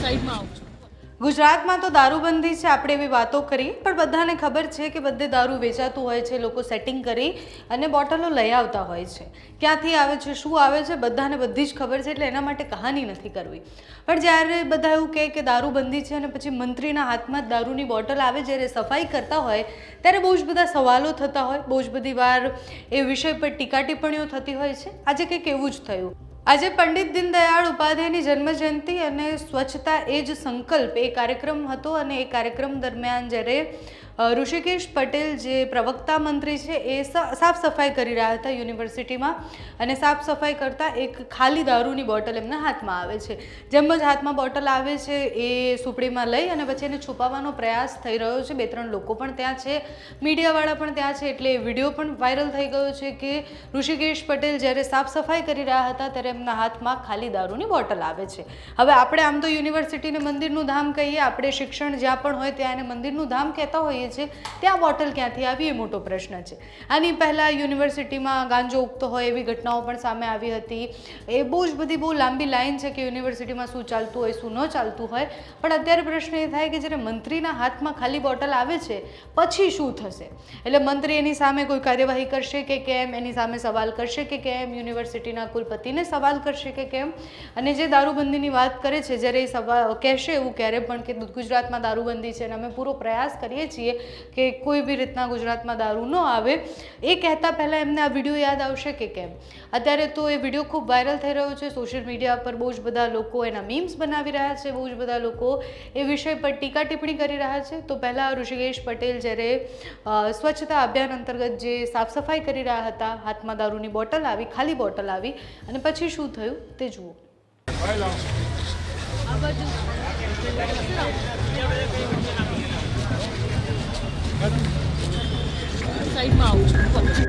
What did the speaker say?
સાઈડમાં આવું ગુજરાતમાં તો દારૂબંધી છે, આપણે એવી વાતો કરી, પણ બધાને ખબર છે કે બધે દારૂ વેચાતું હોય છે, લોકો સેટિંગ કરી અને બોટલો લઈ આવતા હોય છે. ક્યાંથી આવે છે, શું આવે છે, બધાને બધી જ ખબર છે, એટલે એના માટે કહાની નથી કરવી. પણ જ્યારે બધા એવું કહે કે દારૂબંધી છે અને પછી મંત્રીના હાથમાં જ દારૂની બોટલ આવે, જ્યારે સફાઈ કરતા હોય, ત્યારે બહુ જ બધા સવાલો થતા હોય. બહુ જ બધી વાર એ વિષય પર ટીકા ટિપ્પણીઓ થતી હોય છે. આજે કંઈક એવું જ થયું. આજે પંડિત દીનદયાળ ઉપાધ્યાયની જન્મજયંતિ અને સ્વચ્છતા એ જ સંકલ્પ એ કાર્યક્રમ હતો અને એ કાર્યક્રમ દરમિયાન જ્યારે ઋષિકેશ પટેલ જે પ્રવક્તા મંત્રી છે, એ સાફ સફાઈ કરી રહ્યા હતા યુનિવર્સિટીમાં અને સાફ સફાઈ કરતાં એક ખાલી દારૂની બોટલ એમના હાથમાં આવે છે. જેમ જ હાથમાં બોટલ આવે છે, એ સુપડીમાં લઈ અને પછી એને છુપાવવાનો પ્રયાસ થઈ રહ્યો છે. બે ત્રણ લોકો પણ ત્યાં છે. મીડિયાવાળા પણ ત્યાં છે, એટલે એ વીડિયો પણ વાયરલ થઈ ગયો છે કે ઋષિકેશ પટેલ જ્યારે સાફ સફાઈ કરી રહ્યા હતા, ત્યારે એમના હાથમાં ખાલી દારૂની બોટલ આવે છે. હવે આપણે આમ તો યુનિવર્સિટીને મંદિરનું ધામ કહીએ, આપણે શિક્ષણ જ્યાં પણ હોય ત્યાં એને મંદિરનું ધામ કહેતા હોઈએ છીએ, ત્યાં બોટલ ક્યાંથી આવી એ મોટો પ્રશ્ન છે. આની પહેલાં યુનિવર્સિટીમાં ગાંજો ઉગતો હોય એવી ઘટનાઓ પણ સામે આવી હતી. એ બહુ જ બધી બહુ લાંબી લાઈન છે કે યુનિવર્સિટીમાં શું ચાલતું હોય, શું ન ચાલતું હોય. પણ અત્યારે પ્રશ્ન એ થાય કે જ્યારે મંત્રીના હાથમાં ખાલી બોટલ આવે છે, પછી શું થશે? એટલે મંત્રી એની સામે કોઈ કાર્યવાહી કરશે કે કેમ? એની સામે સવાલ કરશે કે કેમ? યુનિવર્સિટીના કુલપતિને સવાલ કરશે કે કેમ? અને જે દારૂબંધીની વાત કરે છે, જ્યારે એ સવાલ કહેશે એવું ક્યારે પણ કે ગુજરાતમાં દારૂબંધી છે અને અમે પૂરો પ્રયાસ કરીએ છીએ કે કોઈ બી રીતના ગુજરાતમાં દારૂ ન આવે, એ કહેતા પહેલાં એમને આ વીડિયો યાદ આવશે કે કેમ. અત્યારે તો એ વીડિયો ખૂબ વાયરલ થઈ રહ્યો છે, સોશિયલ મીડિયા પર બહુ જ બધા લોકો એના મીમ્સ બનાવી રહ્યા છે, બહુ જ બધા લોકો એ વિષય પર ટીકા ટિપ્પણી કરી રહ્યા છે. તો પહેલાં ઋષિકેશ પટેલ જ્યારે સ્વચ્છતા અભિયાન અંતર્ગત જે સાફ સફાઈ કરી રહ્યા હતા, હાથમાં દારૂની બોટલ આવી, ખાલી બોટલ આવી, અને પછી શું થયું તે જુઓ. આ બાજુ. સાઈડમાં આવું છું.